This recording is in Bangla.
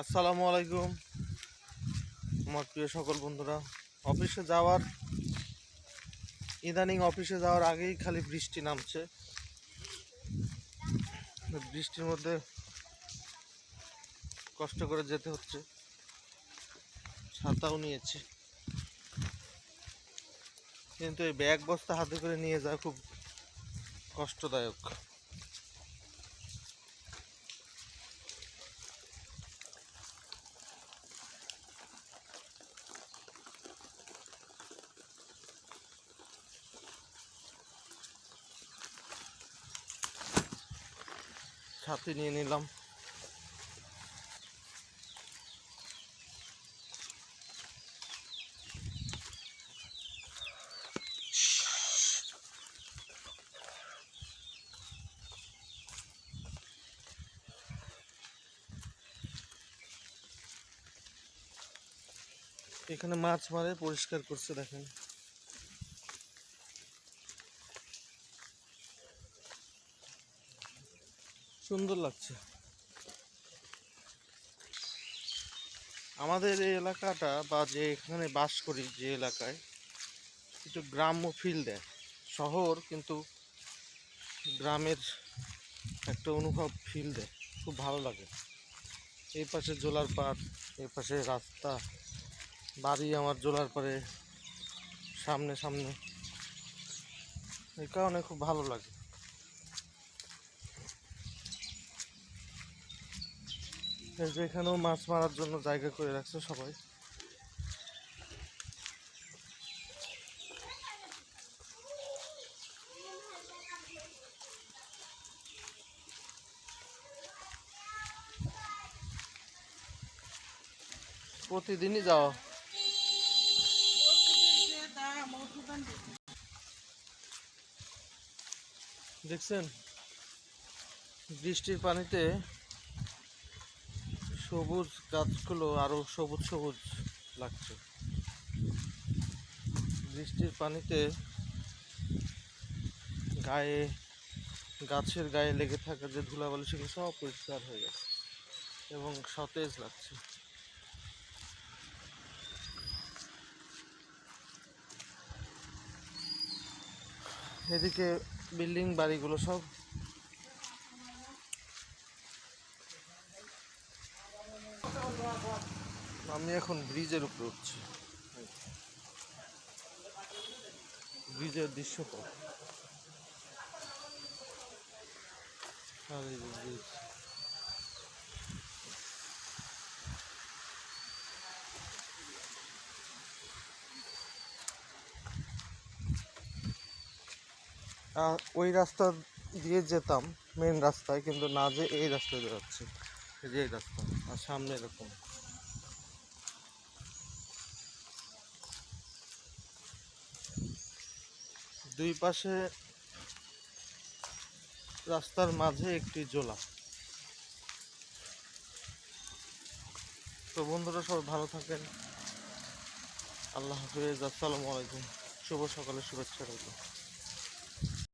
আসসালামু আলাইকুম, আমার প্রিয় সকল বন্ধুরা। অফিসে যাওয়ার, ইদানিং অফিসে যাওয়ার আগেই খালি বৃষ্টি নামছে। বৃষ্টির মধ্যে কষ্ট করে যেতে হচ্ছে। ছাতাও নিয়েছি। কিন্তু এই ব্যাগ বস্তা হাতে করে নিয়ে যাওয়া খুব কষ্টদায়ক। ছাতি নিয়ে নিলাম। এখানে মাছ মারে পরিষ্কার করছে দেখেন। সুন্দর লাগছে। আমাদের এই এলাকাটা বা যে এখানে বাস করি যে এলাকায়, একটু গ্রাম্য ফিল দেয়। শহর কিন্তু গ্রামের একটা অনুভব ফিল দেয়। খুব ভালো লাগে। এই পাশে জোলার পাড়, এই পাশে রাস্তা, বাড়ি আমার জোলার পাড়ে সামনে সামনে। এই কারণে খুব ভালো লাগে। এই যে এখানেও মাছ মারার জন্য জায়গা করে রাখছে সবাই। প্রতিদিনই যাওয়া। দেখছেন, বৃষ্টির পানিতে সবুজ গাছগুলো আরও সবুজ সবুজ লাগছে। বৃষ্টির পানিতে গায়ে, গাছের গায়ে লেগে থাকা যে ধুলাবালি, সেগুলো সব পরিষ্কার হয়ে গেছে এবং সতেজ লাগছে। এদিকে বিল্ডিং বাড়িগুলো সব আমি এখন ব্রিজের উপরে উঠছি। ব্রিজের দৃশ্যপট। আর এই যে ব্রিজ আহ, ওই রাস্তা দিয়ে যেতাম মেন রাস্তায় কিন্তু না যে এই রাস্তায় যাচ্ছে। যে আর সামনে এরকম। দুই পাশে রাস্তার মাঝে একটি জোলা। তো বন্ধুরা, সবাই ভালো থাকেন। আল্লাহ হাফিজ, আসসালামু আলাইকুম। শুভ সকালের শুভেচ্ছা রইল।